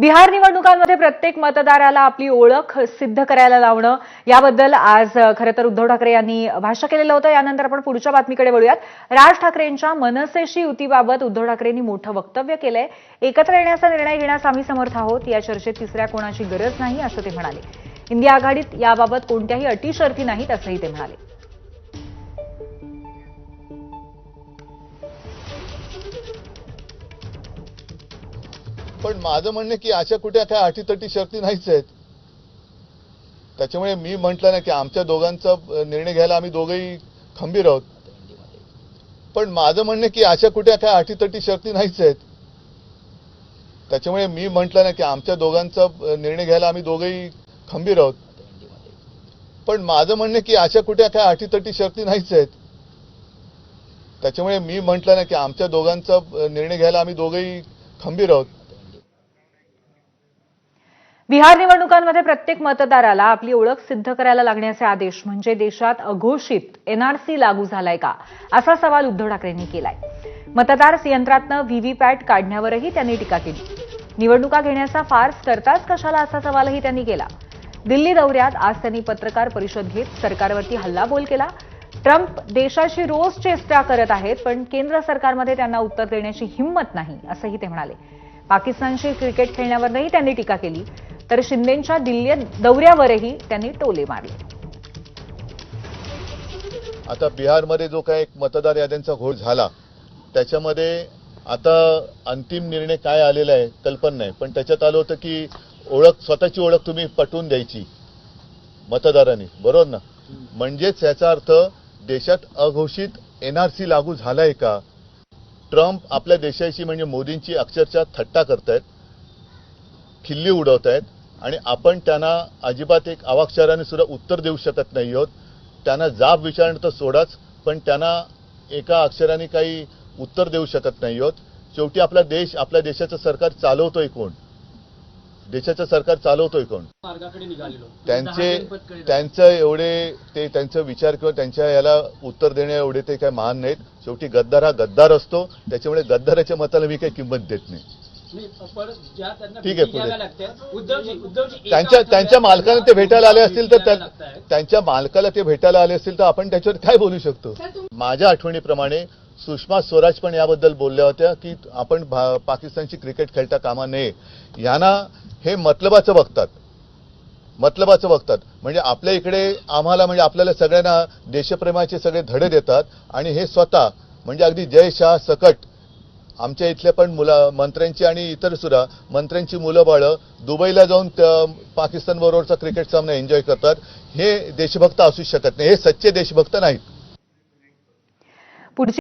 बिहार निवडणुकांमध्ये प्रत्येक मतदाराला आपली ओळख सिद्ध करायला लावणं याबद्दल आज खरं तर उद्धव ठाकरे यांनी भाष्य केलेलं होतं. यानंतर आपण पुढच्या बातमीकडे वळूयात. राज ठाकरेंच्या मनसेशी युतीबाबत उद्धव ठाकरेंनी मोठं वक्तव्य केलंय. एकत्र येण्याचा निर्णय घेण्यास आम्ही समर्थ आहोत. या चर्चेत तिसऱ्या कोणाची गरज नाही असं ते म्हणाले. इंडिया आघाडीत याबाबत कोणत्याही अटी शर्ती नाहीत असंही ते म्हणाले. पण माझं म्हणणं की अशा कुठे काय अटीतटी शर्ती नाहीच आहेत. त्याच्यामुळे मी म्हटलं ना की आमच्या दोघांचा निर्णय घ्यायला आम्ही दोघंही खंबीर आहोत. पण माझं म्हणणं की अशा कुठे काय अटीतटी शर्ती नाहीच आहेत. त्याच्यामुळे मी म्हटलं ना की आमच्या दोघांचा निर्णय घ्यायला आम्ही दोघंही खंबीर आहोत. पण माझं म्हणणं की अशा कुठे काय अटीतटी शर्ती नाहीच आहेत. त्याच्यामुळे मी म्हटलं ना की आमच्या दोघांचा निर्णय घ्यायला आम्ही दोघंही खंबीर आहोत. बिहार निवडणुकांमध्ये प्रत्येक मतदाराला आपली ओळख सिद्ध करायला लागण्याचे आदेश म्हणजे देशात अघोषित एनआरसी लागू झालाय का? असा सवाल उद्धव ठाकरेंनी केलाय. मतदार यंत्रातनं व्हीव्हीपॅट काढण्यावरही त्यांनी टीका केली. निवडणुका घेण्याचा फार्स करताच कशाला असा सवालही त्यांनी केला? दिल्ली दौऱ्यात आज त्यांनी पत्रकार परिषद घेत सरकारवरती हल्लाबोल केला. ट्रम्प देशाशी रोज चेष्टा करत आहेत पण केंद्र सरकारमध्ये त्यांना उत्तर देण्याची हिंमत नाही असंही ते म्हणाले. पाकिस्तानशी क्रिकेट खेळण्यावरही त्यांनी टीका केली. तर शिंदेच्या दिल्ली दौऱ्यावरही त्यांनी टोले मारले. आता बिहारमध्ये जो काय एक मतदार याद्यांचा घोळ झाला त्याच्यामध्ये आता अंतिम निर्णय काय आलेला आहे कल्पना नाही. पण त्याच्यात आलं होतं की ओळख स्वतःची ओळख तुम्ही पटवून द्यायची मतदारांनी. बरोबर ना? म्हणजेच याचा अर्थ देशात अघोषित एनआरसी लागू झालाय का? ट्रम्प आपल्या देशाची म्हणजे मोदींची अक्षरशः थट्टा करतायत खिल्ली उडवतायत आणि आपण त्यांना अजिबात एक अवाक्षराने सुद्धा उत्तर देऊ शकत नाही आहोत. त्यांना जाब विचारणं तर सोडाच पण त्यांना एका अक्षराने काही उत्तर देऊ शकत नाही आहोत. शेवटी आपला देश आपल्या देशाचं सरकार चालवतोय कोण? देशाचं सरकार चालवतोय कोण? त्यांचे. त्यांचं एवढे ते त्यांचा विचार किंवा त्यांच्या याला उत्तर देणे एवढे ते काय महान नाहीत. शेवटी गद्दार हा गद्दार असतो. त्याच्यामुळे गद्दाराच्या मताला मी काही किंमत देत नाही. ठीक आहे, पुढे. त्यांच्या त्यांच्या मालकाला ते भेटायला आले असतील तर. त्यांच्या मालकाला ते भेटायला आले असतील तर आपण त्याच्यावर काय बोलू शकतो माझ्या आठवणीप्रमाणे सुषमा स्वराज पण याबद्दल बोलल्या होत्या की आपण भा- पाकिस्तानची क्रिकेट खेळता कामा नये यांना हे मतलबाचं बघतात मतलबाचं बघतात म्हणजे आपल्या इकडे आम्हाला म्हणजे आपल्याला सगळ्यांना देशप्रेमाचे सगळे धडे देतात आणि हे स्वतः म्हणजे अगदी जय शाह सकट आमच्या इथल्या पण मुला मंत्र्यांची आणि इतर सुद्धा मंत्र्यांची मुलं बाळं दुबईला जाऊन पाकिस्तान बरोबरचा क्रिकेट सामना एन्जॉय करतात. हे देशभक्त असू शकत नाही. हे सच्चे देशभक्त नाहीत.